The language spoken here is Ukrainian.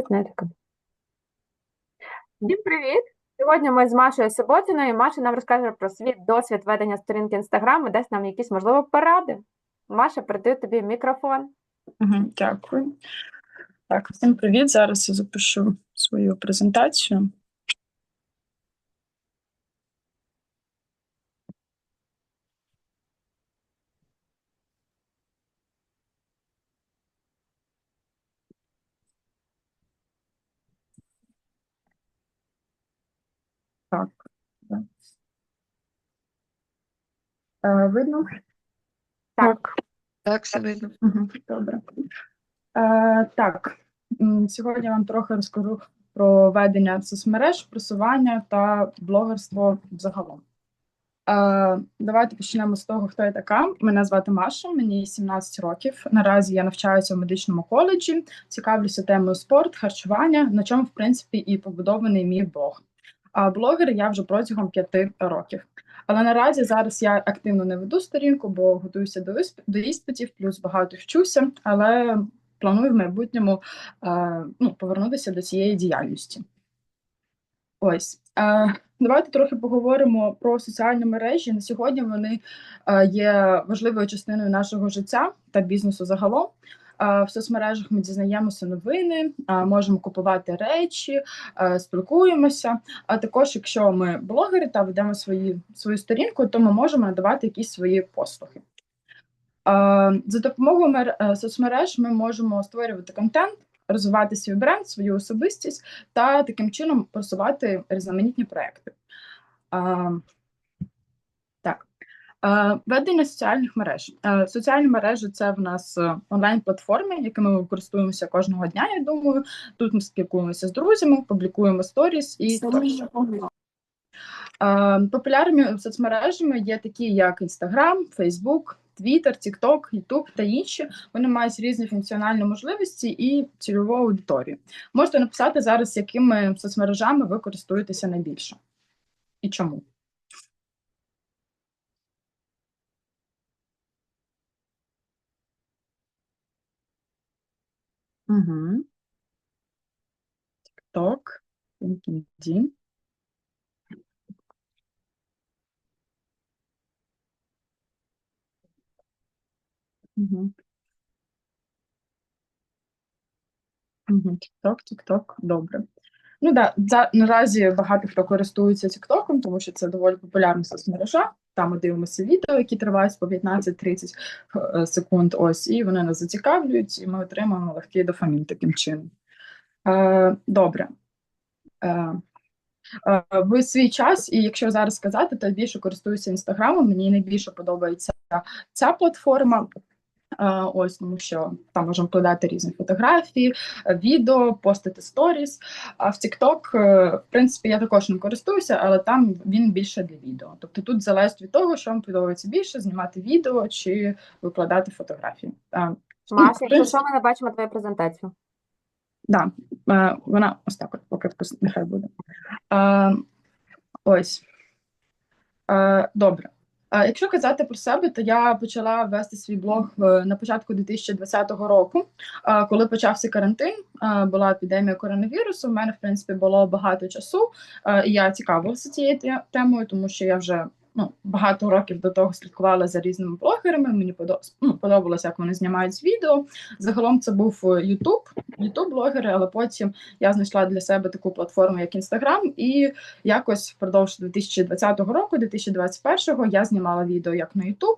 П'ятнетка. Всім привіт! Сьогодні ми з Машою Соботіною. Маша нам розкаже про свій досвід ведення сторінки Інстаграм і дасть нам якісь, можливо, поради. Маша, передаю тобі мікрофон. Дякую. Так, всім привіт. Зараз я запишу свою презентацію. Так. да. Е, Видно? Так. Так, все видно. Добре. Е, так, сьогодні я вам трохи розкажу про ведення соцмереж, просування та блогерство загалом. Е, давайте почнемо з того, хто я така. Мене звати Маша, мені 17 років. Наразі я навчаюся в медичному коледжі, цікавлюся темою спорт, харчування, на чому, в принципі, і побудований мій блог. А блогер я вже протягом п'яти років. Але наразі зараз я активно не веду сторінку, бо готуюся до ісп- до іспитів, плюс багато вчуся, але планую в майбутньому е, ну, повернутися до цієї діяльності. Ось. Е, давайте трохи поговоримо про соціальні мережі. На сьогодні вони е, є важливою частиною нашого життя та бізнесу загалом. В соцмережах ми дізнаємося новини, можемо купувати речі, спілкуємося. А також, якщо ми блогери та ведемо свої, свою сторінку, то ми можемо надавати якісь свої послуги. За допомогою е, соцмереж ми можемо створювати контент, розвивати свій бренд, свою особистість та таким чином просувати різноманітні проекти. Е, Ведення соціальних мереж. Е, Соціальні мережі це в нас е, онлайн-платформи, якими ми користуємося кожного дня. Я думаю, тут ми спілкуємося з друзями, публікуємо сторіс і. Популярними соцмережами є такі, як Instagram, Facebook, Twitter, TikTok, YouTube та інші. Вони мають різні функціональні можливості і цільову аудиторію. Можете написати зараз, якими соцмережами ви користуєтеся найбільше і чому. Угу. TikTok, LinkedIn. Угу. Угу. TikTok, TikTok, добре. Ну да, за, наразі багато хто користується TikTok, тому що це доволі популярна соцмережа. Там ми дивимося відео, які тривають по 15-30 е, секунд. Ось, і вони нас зацікавлюють, і ми отримуємо легкий дофамін таким чином. Е, добре. Е, е, в свій час, і якщо зараз сказати, то більше користуюся інстаграмом. Мені найбільше подобається ця платформа. Е, Ось тому, що там можемо вкладати різні фотографії, відео, постити сторіс. А в TikTok, е, в принципі, я також ним користуюся, але там він більше для відео. Тобто тут залежить від того, що вам подобається більше, знімати відео чи викладати фотографії. Е, Маша, якщо принципі- що, ми не бачимо твою презентацію. Да, е, вона ось так от, поки нехай буде. Ось. Добре. Якщо казати про себе, то я почала вести свій блог е, на початку 2020 року, коли почався карантин, була епідемія коронавірусу. У мене, в принципі, було багато часу, і я цікавилася цією темою, тому що я вже ну, багато років до того слідкувала за різними блогерами. Мені ну, подобалося, як вони знімають відео. Загалом це був YouTube, YouTube блогери, але потім я знайшла для себе таку платформу, як Instagram, і якось впродовж 2020 року, 2021 я знімала відео як на YouTube,